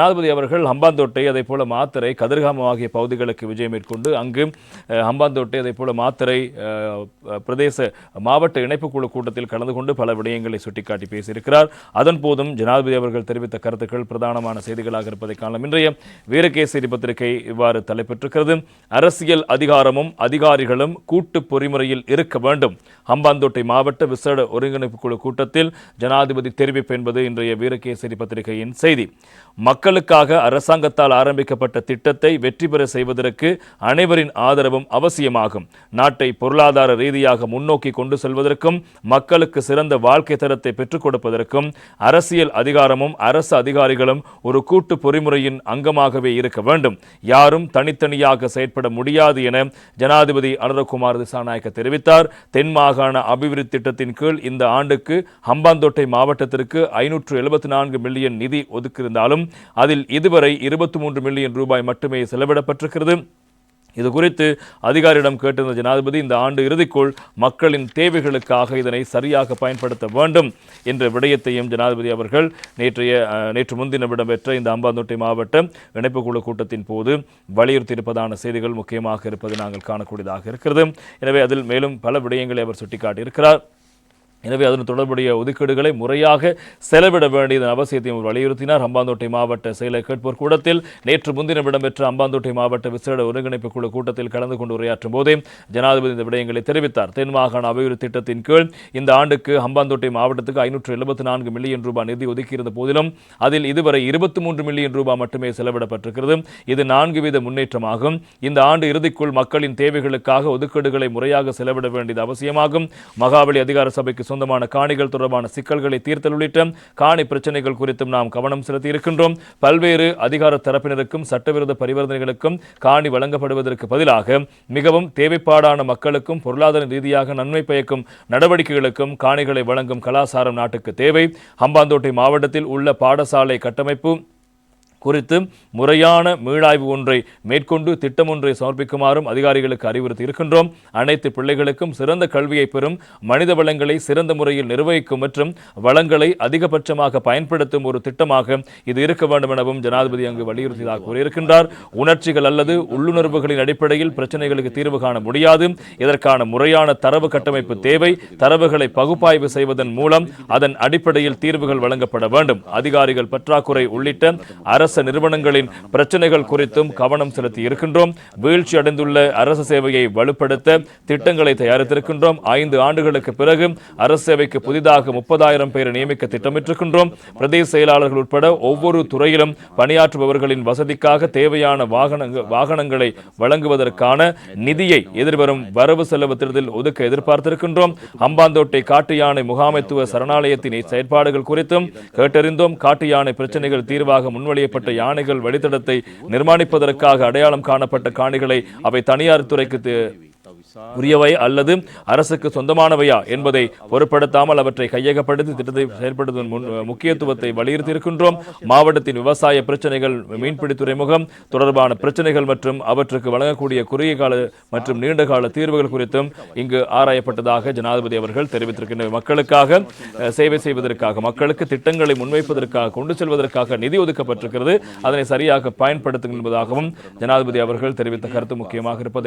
ஜனாதிபதி அவர்கள் ஹம்பாந்தோட்டை அதே போல மாத்தரை கதிர்காமம் ஆகிய பகுதிகளுக்கு விஜயம் மேற்கொண்டு அங்கு ஹம்பாந்தோட்டை அதே போல மாத்தரை பிரதேச மாவட்ட இணைப்பு குழு கூட்டத்தில் கலந்து கொண்டு பல விடயங்களை சுட்டிக்காட்டி பேசியிருக்கிறார். அதன் போதும் ஜனாதிபதி அவர்கள் தெரிவித்த கருத்துக்கள் பிரதானமான செய்திகளாக இருப்பதை காணலாம். இன்றைய வீரகேசரி பத்திரிகை இவ்வாறு தலைப்பெற்றிருக்கிறது. அரசியல் அதிகாரமும் அதிகாரிகளும் கூட்டு பொறிமுறையில் இருக்க வேண்டும். ஹம்பாந்தோட்டை மாவட்ட விசேட ஒருங்கிணைப்பு குழு கூட்டத்தில் ஜனாதிபதி தெரிவிப்பு என்பது இன்றைய வீரகேசரி பத்திரிகையின் செய்தி. மக்கள் மக்களுக்காக அரசாங்கத்தால் ஆரம்பிக்கப்பட்ட திட்டத்தை வெற்றி பெற செய்வதற்கு அனைவரின் ஆதரவும் அவசியமாகும். நாட்டை பொருளாதார ரீதியாக முன்னோக்கி கொண்டு செல்வதற்கும் மக்களுக்கு சிறந்த வாழ்க்கை தரத்தை பெற்றுக் கொடுப்பதற்கும் அரசியல் அதிகாரமும் அரசு அதிகாரிகளும் ஒரு கூட்டு பொறிமுறையின் அங்கமாகவே இருக்க வேண்டும். யாரும் தனித்தனியாக செயற்பட முடியாது என ஜனாதிபதி அனுரகுமார் திசாநாயக்க தெரிவித்தார். தென் மாகாண அபிவிருத்தி திட்டத்தின் கீழ் இந்த ஆண்டுக்கு ஹம்பாந்தோட்டை மாவட்டத்திற்கு ஐநூற்று எழுபத்தி நான்கு மில்லியன் நிதி ஒதுக்கியிருந்தாலும் அதில் இதுவரை இருபத்தி மூன்று மில்லியன் ரூபாய் மட்டுமே செலவிடப்பட்டிருக்கிறது. இது குறித்து அதிகாரியிடம் கேட்டிருந்த ஜனாதிபதி இந்த ஆண்டு இறுதிக்குள் மக்களின் தேவைகளுக்காக இதனை சரியாக பயன்படுத்த வேண்டும் என்ற விடயத்தையும் ஜனாதிபதி அவர்கள் நேற்றைய நேற்று முன்தினம் இடம்பெற்ற இந்த அம்பாந்தோட்டை மாவட்ட இணைப்புக்குழு கூட்டத்தின் போது வலியுறுத்தியிருப்பதான செய்திகள் முக்கியமாக இருப்பது நாங்கள் காணக்கூடியதாக இருக்கிறது. எனவே அதில் மேலும் பல விடயங்களை அவர் சுட்டிக்காட்டியிருக்கிறார். எனவே அதன் தொடர்புடைய ஒதுக்கீடுகளை முறையாக செலவிட வேண்டியதன் அவசியத்தையும் வலியுறுத்தினார். அம்பாந்தோட்டை மாவட்ட செயலர் கேட்போர் கூடத்தில் நேற்று முன்தினம் இடம்பெற்ற அம்பாந்தோட்டை மாவட்ட விசேட ஒருங்கிணைப்பு குழு கூட்டத்தில் கலந்து கொண்டு உரையாற்றும் போதே ஜனாதிபதி இந்த விடயங்களை தெரிவித்தார். தென் மாகாண அபிவிருத்தி திட்டத்தின் கீழ் இந்த ஆண்டுக்கு ஹம்பாந்தோட்டை மாவட்டத்துக்கு ஐநூற்று எழுபத்தி நான்கு மில்லியன் ரூபாய் நிதி ஒதுக்கியிருந்த போதிலும் அதில் இதுவரை இருபத்தி மூன்று மில்லியன் ரூபாய் மட்டுமே செலவிடப்பட்டிருக்கிறது. இது நான்கு வீத முன்னேற்றமாகும். இந்த ஆண்டு இறுதிக்குள் மக்களின் தேவைகளுக்காக ஒதுக்கீடுகளை முறையாக செலவிட வேண்டியது அவசியமாகும். மகாபலி அதிகார சபைக்கு சொந்தமான காணிகள் தொடர்பான சிக்கல்களை தீர்த்தல் உள்ளிட்ட காணி பிரச்சனைகள் குறித்தும் நாம் கவனம் செலுத்தி இருக்கின்றோம் பல்வேறு அதிகார தரப்பினருக்கும் சட்டவிரோத பரிவர்த்தனைகளுக்கும் காணி வழங்கப்படுவதற்கு பதிலாக மிகவும் தேவைப்பாடான மக்களுக்கும் பொருளாதார ரீதியாக நன்மை பயக்கும் நடவடிக்கைகளுக்கும் காணிகளை வழங்கும் கலாசாரம் நாட்டுக்கு தேவை. ஹம்பாந்தோட்டை மாவட்டத்தில் உள்ள பாடசாலை கட்டமைப்பு குறித்து முறையான மீளாய்வு ஒன்றை மேற்கொண்டு திட்டம் ஒன்றை சமர்ப்பிக்குமாறும் அதிகாரிகளுக்கு அறிவுறுத்தி இருக்கின்றோம். அனைத்து பிள்ளைகளுக்கும் சிறந்த கல்வியை பெறும் மனித வளங்களை சிறந்த முறையில் நிர்வகிக்கும் மற்றும் வளங்களை அதிகபட்சமாக பயன்படுத்தும் ஒரு திட்டமாக இது இருக்க வேண்டும் எனவும் ஜனாதிபதி அங்கு வலியுறுத்தியதாக கூறியிருக்கின்றார். உணர்ச்சிகள் அல்லது உள்ளுணர்வுகளின் அடிப்படையில் பிரச்சனைகளுக்கு தீர்வு காண முடியாது. இதற்கான முறையான தரவு கட்டமைப்பு தேவை. தரவுகளை பகுப்பாய்வு செய்வதன் மூலம் அதன் அடிப்படையில் தீர்வுகள் வழங்கப்பட வேண்டும். அதிகாரிகள் பற்றாக்குறை உள்ளிட்ட அரசு நிறுவனங்களின் பிரச்சனைகள் குறித்தும் கவனம் செலுத்தி இருக்கின்றோம். வீழ்ச்சி அடைந்துள்ள அரசு சேவையை வலுப்படுத்த திட்டங்களை தயாரித்திருக்கின்றோம். ஐந்து ஆண்டுகளுக்கு பிறகு அரசு சேவைக்கு புதிதாக முப்பதாயிரம் பேரை நியமிக்க திட்டமிட்டிருக்கின்றோம். பிரதேச செயலாளர்கள் உட்பட ஒவ்வொரு துறையிலும் பணியாற்றுபவர்களின் வசதிக்காக தேவையான வாகனங்கள் வாகனங்களை வழங்குவதற்கான நிதியை எதிர்வரும் வரவு செலவு திட்டத்தில் ஒதுக்க எதிர்பார்த்திருக்கின்றோம். அம்பாந்தோட்டை காட்டு யானை முகாமைத்துவ சரணாலயத்தின் செயற்பாடுகள் குறித்தும் கேட்டறிந்தோம். காட்டு யானை பிரச்சனைகள் தீர்வாக செய்யப்பட்ட யானைகள் வழித்தடத்தை நிர்மாணிப்பதற்காக அடையாளம் காணப்பட்ட காணிகளை அவை தனியார் துறைக்கு உரியவை அல்லது அரசுக்கு சொந்தமானவையா என்பதை பொருட்படுத்தாமல் அவற்றை கையகப்படுத்தி திட்டத்தை செயல்படுத்துவதன் முக்கியத்துவத்தை வலியுறுத்தியிருக்கின்றோம். மாவட்டத்தின் விவசாய பிரச்சனைகள் மீன்பிடி துறைமுகம் தொடர்பான பிரச்சனைகள் மற்றும் அவற்றுக்கு வழங்கக்கூடிய குறுகிய கால மற்றும் நீண்டகால தீர்வுகள் குறித்தும் இங்கு ஆராயப்பட்டதாக ஜனாதிபதி அவர்கள் தெரிவித்திருக்கின்ற மக்களுக்காக சேவை செய்வதற்காக மக்களுக்கு திட்டங்களை முன்வைப்பதற்காக கொண்டு செல்வதற்காக நிதி ஒதுக்கப்பட்டிருக்கிறது. அதனை சரியாக பயன்படுத்தும் என்பதாகவும் ஜனாதிபதி அவர்கள் தெரிவித்த கருத்து முக்கியமாக இருப்பதை